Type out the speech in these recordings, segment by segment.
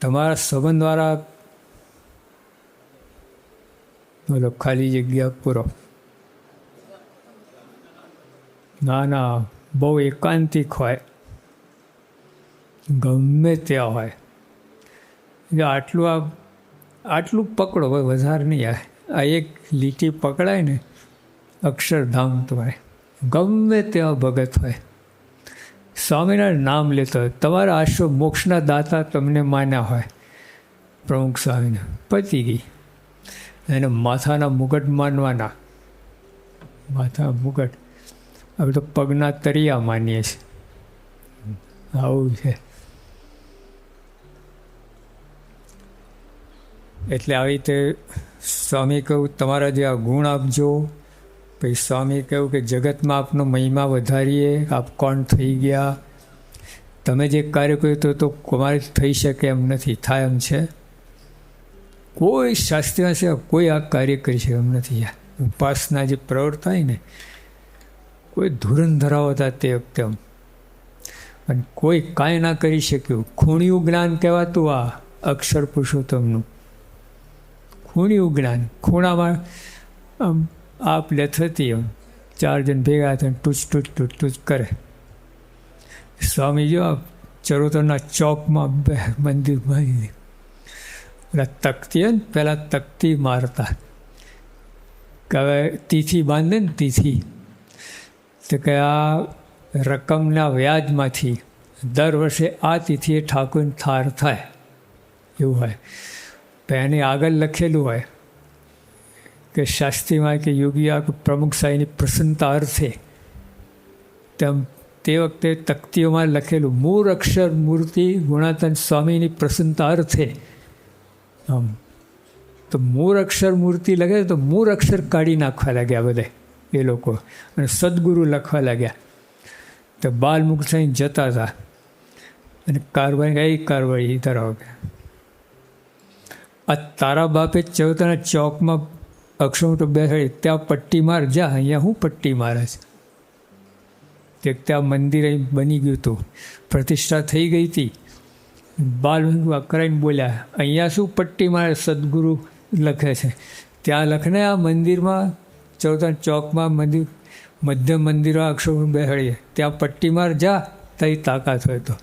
તમારા સંબંધ દ્વારા બોલો ખાલી જગ્યા પૂરો. ના ના, બહુ એકાંતિક હોય. ગમે ત્યાં હોય. એટલે આટલું આ, આટલું પકડો, હવે વધારે નહીં આવે. આ એક લીટી પકડાય ને, અક્ષરધામ તમારે ગમે ત્યાં ભગત હોય. સ્વામિનારાયણ નામ લેતો હોય. તમારા આશરો મોક્ષના દાતા તમને માન્યા હોય. પ્રમુખ સ્વામીને પતી ગઈ. એને માથાના મુગટ માનવાના. માથા મુગટ. હવે તો પગના તરિયા માનીએ છીએ. આવું છે. એટલે આવી રીતે સ્વામી કહ્યું તમારા જે આ ગુણ આપજો પછી સ્વામી કહ્યું કે જગતમાં આપનો મહિમા વધારીએ, આપ કોણ થઈ ગયા? તમે જે કાર્ય કર્યું તો તો થઈ શકે એમ નથી, થાય એમ છે. કોઈ શાસ્ત્રીય છે, કોઈ આ કાર્ય કરી શકે એમ નથી. ઉપાસના જે પ્રવર્તાય ને, કોઈ ધોરણ ધરાવતા તે વખતે એમ. અને કોઈ કાંઈ ના કરી શક્યું. ખૂણિયું જ્ઞાન કહેવાતું આ અક્ષર પુરુષોત્તમનું. ખૂણિયું જ્ઞાન, ખૂણામાં આમ આપ લે થતી એમ ચાર જણ ભેગા થઈને ટૂચ ટૂચ ટૂચ ટૂચ કરે. સ્વામી જો ચરોતરના ચોકમાં બે મંદિર બાંધી પેલા તકતી ને પહેલાં તકતી મારતા. હવે તિથિ બાંધે ને તિથિ. તો કે આ રકમના વ્યાજમાંથી દર વર્ષે આ તિથિએ ઠાકોરને થાર થાય. એવું હોય. તો એની આગળ લખેલું હોય. કે શાસ્ત્રીમાં કે યોગીયા કે પ્રમુખ સાહીની પ્રસન્નતા અર્થે તેમ તે વખતે તકતીઓમાં લખેલું, મૂળ અક્ષર મૂર્તિ ગુણાતન સ્વામીની પ્રસન્નતા અર્થે. આમ, તો મૂળ અક્ષર મૂર્તિ લખે તો મૂળ અક્ષર કાઢી નાખવા લાગ્યા બધે એ લોકો અને સદગુરુ લખવા લાગ્યા. તો બાલમુખ થઈને જતા હતા અને કારવાઈ ગઈ કારવાઈ ધરાવ આ તારા બાપે ચૌથાના ચોકમાં અક્ષર બેસાડી ત્યાં પટ્ટી માર, જા, અહીંયા હું પટ્ટી મારે છે. તે ત્યાં મંદિર અહીં બની ગયું હતું. પ્રતિષ્ઠા થઈ ગઈ હતી. બાલ કરાઈને બોલ્યા, અહીંયા શું પટ્ટી મારે સદગુરુ લખે છે? ત્યાં લખને આ મંદિરમાં ચૌથા ચોકમાં મંદિર મધ્ય મંદિરમાં અક્ષર બેસાડીએ ત્યાં પટ્ટી માર, જા તઈ તાકાત હોય તો.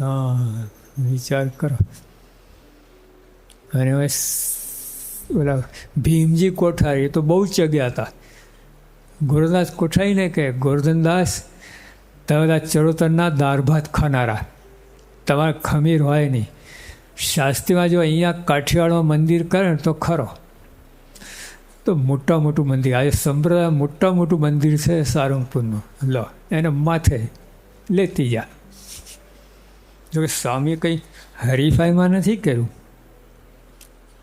હા, વિચાર કરો. અને હવે ઓલા ભીમજી કોઠારી એ તો બહુ ચગ્યા હતા. ગોરધનદાસ કોઠારીને કે ગોરધનદાસ તમારા ચરોતરના દાળ ભાત ખાનારા. તમારે ખમીર હોય નહીં. શાસ્ત્રીમાં જો અહીંયા કાઠિયાવાડમાં મંદિર કરે ને તો ખરો. તો મોટા મોટું મંદિર, આજે સંપ્રદાય મોટા મોટું મંદિર છે સારંગપુરનું. લો, એને માથે લેતી જા જોકે સ્વામીએ કંઈ હરીફાઈમાં નથી કર્યું?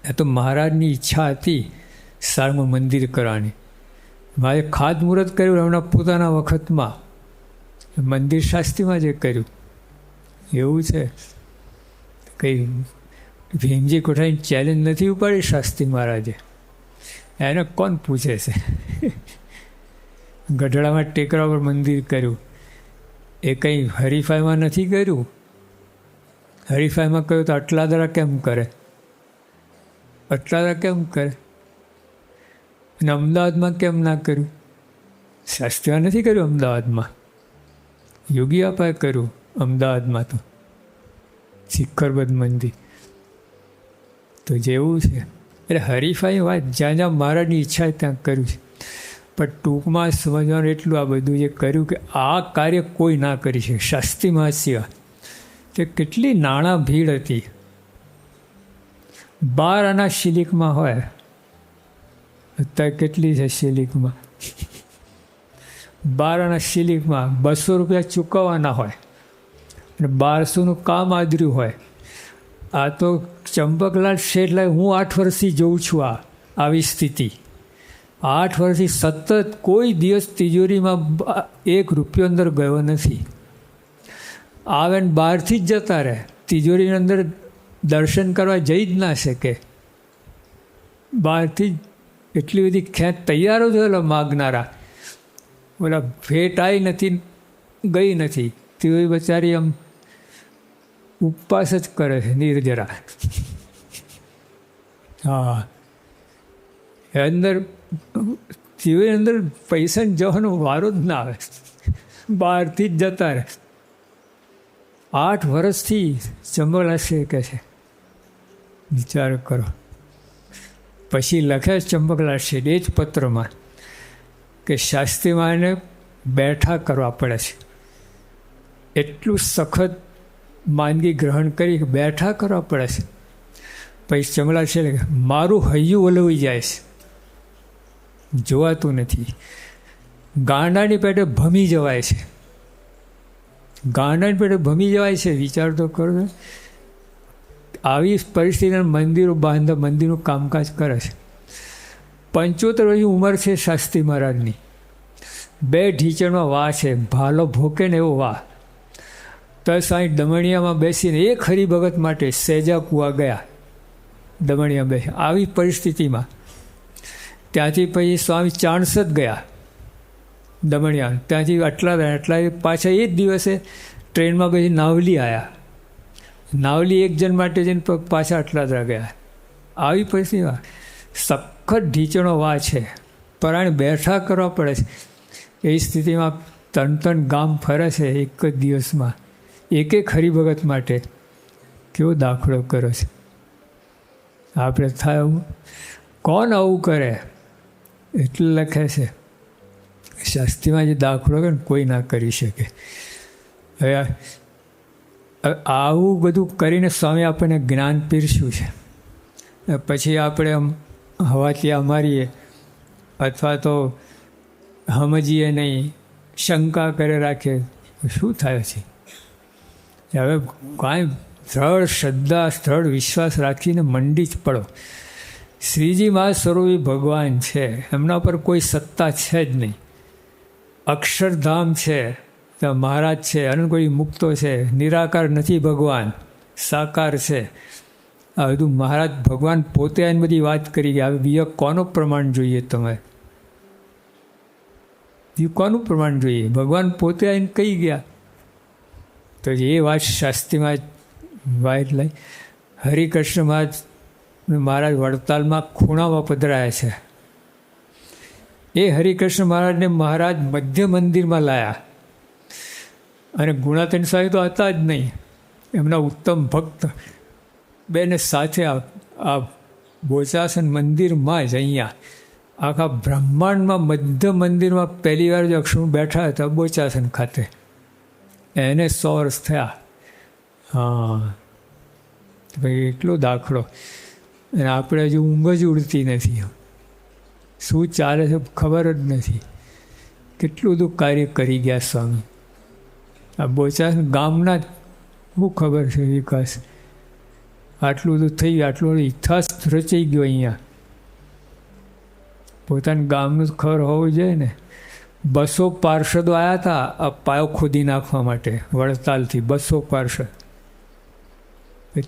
એ તો મહારાજની ઈચ્છા હતી સારમાં મંદિર કરવાની. મારે ખાતમુહૂર્ત કર્યું એમના પોતાના વખતમાં. મંદિર શાસ્ત્રીમાં જે કર્યું. એવું છે. કંઈ ભીમજી કોઠાની ચેલેન્જ નથી ઉપાડી શાસ્ત્રી મહારાજે? એને કોણ પૂછે છે? ગઢડામાં ટેકરા પર મંદિર કર્યું. એ કંઈ હરીફાઈમાં નથી કર્યું? હરીફાઈમાં કહ્યું તો આટલા દરા કેમ કરે? આટલા દરા કેમ કરે? અને અમદાવાદમાં કેમ ના કર્યું? શાસ્ત્રીમાં નથી કર્યું અમદાવાદમાં? યોગી આપાએ કર્યું અમદાવાદમાં તો. શિખરબદ્ધ મંદિર. તો જેવું છે. એટલે હરીફાઈ વાત જ્યાં જ્યાં મહારાજની ઈચ્છા ત્યાં કર્યું છે. પણ ટૂંકમાં સમજવાનું એટલું આ બધું જે કર્યું કે આ કાર્ય કોઈ ના કરી શકે. શાસ્ત્રી મહાસિવા તે કેટલી નાણાં ભીડ હતી. બાર આના શિલિકમાં હોય. અત્યારે કેટલી છે શિલિકમાં? બાર આના શિલિકમાં બસો રૂપિયા ચૂકવવાના હોય. અને બારસોનું કામ આદર્યું હોય. આ તો ચંપકલાલ શેઠ હું આઠ વર્ષથી જોઉં છું આ, આવી સ્થિતિ. આઠ વર્ષથી સતત કોઈ દિવસ તિજોરીમાં એક રૂપિયો અંદર ગયો નથી. આવે ને બહારથી જ જતા રહે. તિજોરીની અંદર દર્શન કરવા જઈ જ ના શકે. બહારથી એટલી બધી ખેંચ તૈયારો થયેલો માગનારા. ઓલા ભેટ આવી નથી, ગઈ નથી. તેઓ બચારી આમ ઉપવાસ જ કરે છે નિર્જરા હા. અંદર જીવની અંદર પૈસા જવાનો વારો જ ના આવે. બહારથી જ જતા રહે. આઠ વર્ષથી ચંબકલા કહે છે. વિચાર કરો. પછી લખે ચંબકલા એ જ પત્રમાં કે શાસ્ત્રીમાને બેઠા કરવા પડે છે. એટલું સખત માંદગી ગ્રહણ કરી બેઠા કરવા પડે છે. પછી ચમલા છે મારું હૈયું ઓલવી જાય છે. જોવાતું નથી. ગાંડાની પેટે ભમી જવાય છે. ગાંડાની પેટે ભમી જવાય છે, વિચાર તો કરો ને આવી પરિસ્થિતિના મંદિરો બાંધા મંદિરનું કામકાજ કરે છે. પંચોતેર વર્ષની ઉંમર છે શાસ્ત્રી મહારાજની. બે ઢીચણમાં વાહ છે, ભાલો ભોકે ને એવો વાહ. તો સાંઈ દમણિયામાં બેસીને એક હરિભગત માટે સેજા કુવા ગયા. દમણિયા બેસી, આવી પરિસ્થિતિમાં. ત્યાંથી પછી સ્વામી ચાણસદ ગયા. દમણિયા. ત્યાંથી આટલા આટલા પાછા એ જ દિવસે ટ્રેનમાં પછી નાવલી આવ્યા નાવલી એક જણ માટે જઈને પાછા આટલા ગયા. આવી પરિસ્થિતિમાં સખત ઢીચણો વા છે. પરાણે બેઠા કરવા પડે છે. એ સ્થિતિમાં ત્રણ ત્રણ ગામ ફરે છે એક જ દિવસમાં. એક એક હરિભગત માટે કેવો દાખલો કર્યો છે. આપણે થાય કોણ આવું કરે? એટલે લખે છે શાસ્ત્રીમાં જે દાખલો કે કોઈ ના કરી શકે. હવે આવું બધું કરીને સ્વામી આપણને જ્ઞાન પીરસ્યું છે. પછી આપણે આમ હવાથી મારીએ, અથવા તો સમજીએ નહીં, શંકા કરે રાખે શું થાય છે? હવે કાંઈ સરળ શ્રદ્ધા સરળ વિશ્વાસ રાખીને મંડી જ પડો. શ્રીજી મા સ્વરૂપી ભગવાન છે, એમના પર કોઈ સત્તા છે જ નહીં. અક્ષરધામ છે, ત્યાં મહારાજ છે અનંત કોઈ મુક્તો છે, નિરાકાર નથી ભગવાન, સાકાર છે. આ બધું મહારાજ ભગવાન પોતે આની બધી વાત કરી કે હવે બીજા કોનું પ્રમાણ જોઈએ તમે? બીજું કોનું પ્રમાણ જોઈએ? ભગવાન પોતે આવીને કહી ગયા. તો એ વાત શાસ્ત્રીમાં વાત લઈ. હરિકૃષ્ણ મહારાજ મહારાજ વડતાલમાં ખૂણામાં પધરાયા છે. એ હરિકૃષ્ણ મહારાજને મહારાજ મધ્ય મંદિરમાં લાયા. અને ગુણાતન સ્વામી તો હતા જ નહીં. એમના ઉત્તમ ભક્ત. બેને સાથે આ બોચાસન મંદિરમાં જ અહીંયા, આખા બ્રહ્માંડમાં મધ્ય મંદિરમાં પહેલી વાર જો અક્ષર બેઠા હતા બોચાસન ખાતે. એને સો વર્ષ થયા. હા. ભાઈ, એટલો દાખલો. અને આપણે હજુ ઊંઘ જ ઉડતી નથી. શું ચાલે છે ખબર જ નથી. કેટલું બધું કાર્ય કરી ગયા સ્વામી. આ બોચાસ ગામના શું ખબર છે વિકાસ. આટલું બધું થઈ ગયું, આટલું ઇતિહાસ રચાઈ ગયો અહીંયા. પોતાના ગામનું ખબર હોવું જોઈએ ને. બસો પાર્ષદો આવ્યા હતા, આ પાયો ખોદી નાખવા માટે, વડતાલથી બસો પાર્ષદ.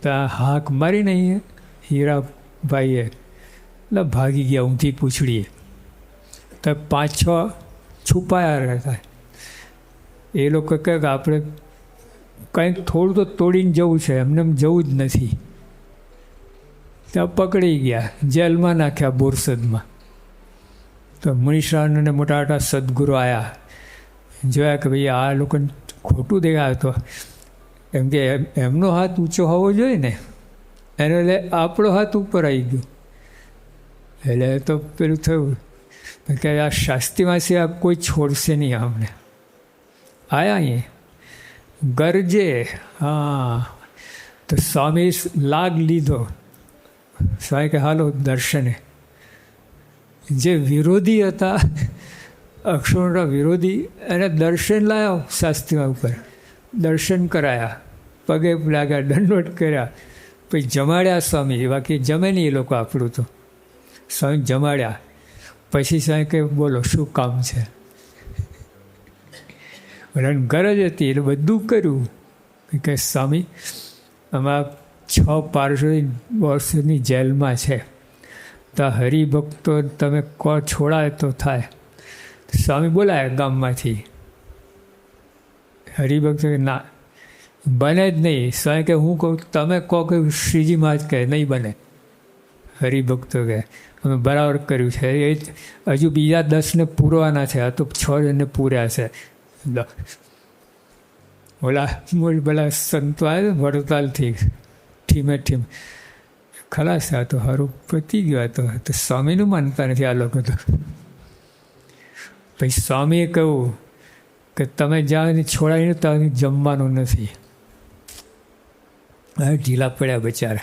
ત્યાં હાક મારી નહીં હીરાભાઈએ એટલે ભાગી ગયા, ઊંધી પૂછડીએ. તો પાંચ, છ છુપાયા રહેતા. એ લોકો કહે કે આપણે કંઈક થોડું તો તોડીને જવું છે, એમને એમ જવું જ નથી. ત્યાં પકડી ગયા, જેલમાં નાખ્યા બોરસદમાં. તો મુનિશાન અને મોટા મોટા સદગુરુ આવ્યા જોયા કે ભાઈ, આ લોકોને ખોટું દેખાય તો. એમ કે એમનો હાથ ઊંચો હોવો જોઈએ ને? એને એટલે આપણો હાથ ઉપર આવી ગયો. એટલે તો પેલું થયું. કે આ શાસ્ત્રીમાંથી આ કોઈ છોડશે નહીં અમને આયા અહીં. ગરજે, હા. તો સ્વામી લાગ લીધો. સ્વામી કે, હાલો, દર્શને. જે વિરોધી હતા અક્ષરોના વિરોધી, એને દર્શન લાવ્યો શાસ્ત્રીમાં ઉપર. દર્શન કરાયા. પગે લાગ્યા, દંડવટ કર્યા. પછી જમાડ્યા સ્વામી. બાકી જમે નહીં એ લોકો આપણું તો. સ્વામી જમાડ્યા. પછી સ્વામી કે બોલો, શું કામ છે? બધાને ગરજ હતી, એટલે બધું કર્યું. કે સ્વામી, આમાં છ પાર્ષદ વર્ષની જેલમાં છે. તો હરિભક્તો તમે કો છોડાય તો થાય. સ્વામી બોલાય ગામમાંથી. હરિભક્તો ના, બને જ નહીં. સ્વામી કે હું કહું, તમે કહો કે, શ્રીજી મહારાજ કહે, નહીં બને. હરિભક્તો કહે અમે બરાબર કર્યું છે. એ હજુ બીજા દસને પૂરવાના છે. આ તો છ જણને પૂર્યા છે. ઓલા મૂળ ભલા સંતો આવે વડતાલથી, ઠીમે ઠીમ. ખલાસ આ તો હારું પતી ગયો આ તો. સ્વામીનું માનતા નથી આ લોકો તો. પછી સ્વામીએ કહ્યું કે તમે જ્યાં છોડાવીને ત્યાં જમવાનું નથી. ઢીલા પડ્યા બચારા.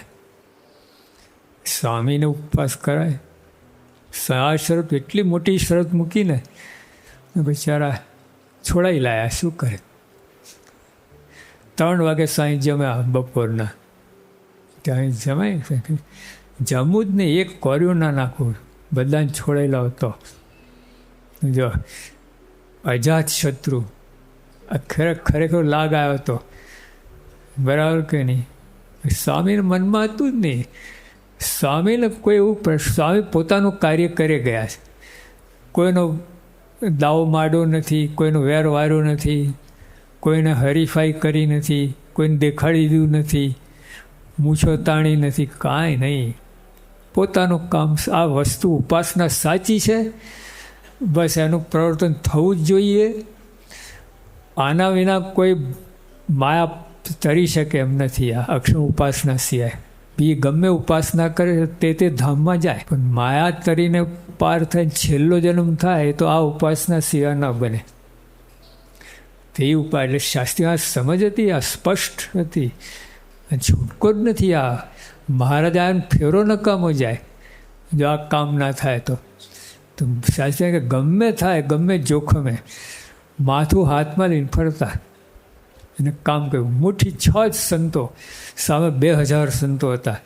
સ્વામીને ઉપવાસ કરાય. આ શરત એટલી મોટી શરત મૂકીને બિચારા છોડાઈ લાયા, શું કરે? ત્રણ વાગે સાંજ જમ્યા બપોરના. ત્યાં જમાય જમવું જ નહીં, એક કોર્યું ના નાખવું બધાને છોડાયેલા હતો. જો અજાત શત્રુ. ખરેખર લાગ આવ્યો હતો. બરાબર કે નહીં? સ્વામીના મનમાં હતું જ નહીં. સ્વામીને કોઈ એવું સ્વામી પોતાનું કાર્ય કરે ગયા છે. કોઈનો દાવો માડો નથી, કોઈનો વેર વાર્યો નથી, કોઈને હરીફાઈ કરી નથી, કોઈને દેખાડી દીધું નથી, મૂછો તાણી નથી, કાંઈ નહીં. પોતાનું કામ આ વસ્તુ ઉપાસના સાચી છે. બસ એનું પ્રવર્તન થવું જ જોઈએ. આના વિના કોઈ માયા તરી શકે એમ નથી આ અક્ષર ઉપાસના સિવાય. બી ગમે ઉપાસના કરે તે તે ધામમાં જાય. પણ માયા તરીને પાર થઈને છેલ્લો જન્મ થાય તો આ ઉપાસના સિવાય ન બને. તે ઉપાય એટલે શાસ્ત્રીમાં સમજ હતી, આ સ્પષ્ટ હતી. છૂટકો જ નથી આ. મહારાજ આ ફેરો નકામો જાય. જો આ કામ ના થાય તો. તો કે ગમે થાય, ગમે જોખમે. માથું હાથમાં લઈને ફરતા. અને કામ કર્યું. મુઠ્ઠી છ જ સંતો, સામે બે હજાર સંતો હતા.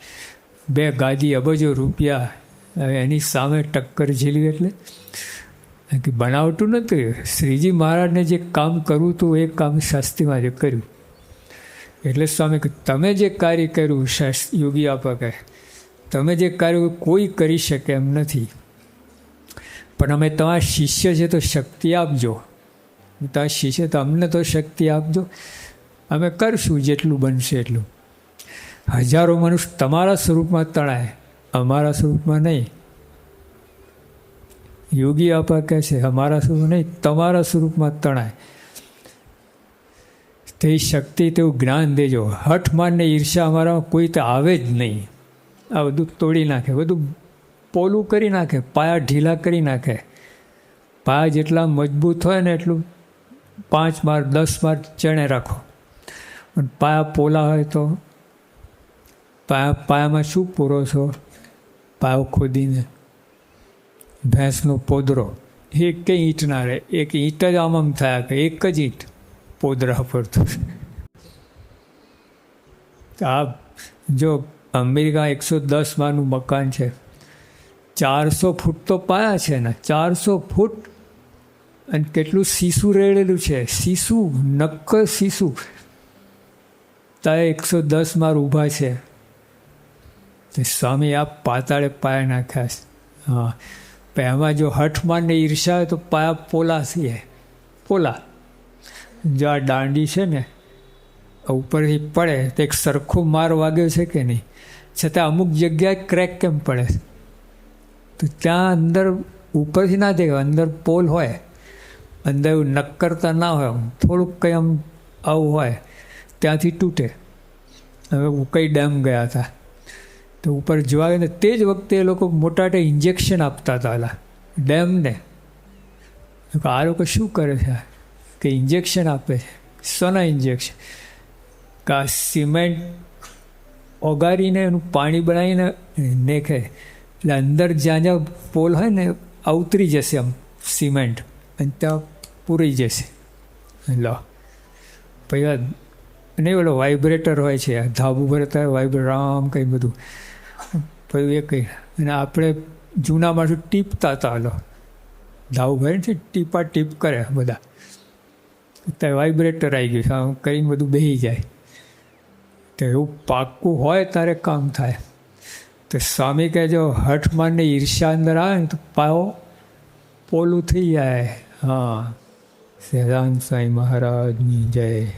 બે ગાદી અબજો રૂપિયા એની સામે ટક્કર ઝીલી એટલે. કે બનાવટું નહોતું. શ્રીજી મહારાજને જે કામ કરવું હતું, એ કામ શાસ્ત્રીમાં જે કર્યું. એટલે સ્વામી તમે જે કાર્ય કર્યું યોગી આપકે, તમે જે કાર્ય કોઈ કરી શકે એમ નથી. પણ અમે તમારા શિષ્ય છે, તો શક્તિ આપજો. તમારા શિષ્ય તો અમને તો શક્તિ આપજો. અમે કરશું જેટલું બનશે એટલું. હજારો મનુષ્ય તમારા સ્વરૂપમાં તણાય, અમારા સ્વરૂપમાં નહીં. યોગી આપા કહે છે, અમારા સ્વરૂપ નહીં, તમારા સ્વરૂપમાં તણાય. તે શક્તિ તેવું જ્ઞાન દેજો. હઠ માનને ઈર્ષા અમારામાં કોઈ તો આવે જ નહીં. આ બધું તોડી નાખે, બધું પોલું કરી નાખે, પાયા ઢીલા કરી નાખે. પાયા જેટલા મજબૂત હોય ને એટલું પાંચ માર, દસ માર ચણે રાખો. પણ પાયા પોલા હોય તો પાયા, પાયામાં શું પૂરો છો? પાયો ખોદીને ભેંસનો પોદરો. એક કંઈ ઈંટ ના રહે. એક ઈંટ જ આમ થયા કે એક જ ઈંટ પોદરા પર તો. આ જો અમેરિકા એકસો દસ માનું મકાન છે. ચારસો ફૂટ તો પાયા છે ને. ચારસો ફૂટ અને કેટલું સીસું રેડેલું છે. સીસું, નક્કર સીસું. ત્યાં એકસો દસ માર ઊભા છે. સ્વામી આ પાતાળે પાયા નાખ્યા છે. હા. એમાં જો હઠમાનને ઈર્ષા હોય તો પાયા પોલા છે પોલા. જો આ દાંડી છે ને ઉપરથી પડે, તો એક સરખો માર વાગ્યો છે કે નહીં? છતાં અમુક જગ્યાએ ક્રેક કેમ પડે? તો ત્યાં અંદર ઉપરથી ના દેખાય, અંદર પોલ હોય. અંદર એવું નક્કરતા ના હોય થોડુંક કંઈ આમ આવું હોય. ત્યાંથી તૂટે. હવે ઉકાઈ ડેમ ગયા હતા. તો ઉપર જોવા ને તે જ વખતે એ લોકો મોટા ઇન્જેક્શન આપતા હતા એલા ડેમને. આ લોકો શું કરે છે? કે ઇન્જેક્શન આપે છે. સોના ઇન્જેક્શન. કા સિમેન્ટ ઓગારીને એનું પાણી બનાવીને નેખે. એટલે અંદર જ્યાં જ્યાં પોલ હોય ને આ ઉતરી જશે આમ સિમેન્ટ. અને ત્યાં પૂરી જશે. લો. પછી નહીં ઓલો વાઇબ્રેટર હોય છે ધાબુ ભરતા વાઇબ્રેટર આમ કંઈ બધું. પછી એ કંઈ અને આપણે જૂના માણસો ટીપતા હતા, હલો. ધાબુ ભરે છે ટીપા ટીપ કરે બધા. અત્યારે વાઇબ્રેટર આવી ગયું છે, આમ કરીને બધું બેસી જાય. તો એવું પાક્કું હોય ત્યારે કામ થાય. તો સ્વામી કહે જો હઠ માનને ઈર્ષા અંદર આવે ને તો પાયો પોલું થઈ જાય. હા. સહેજાન સાંઈ મહારાજની જય.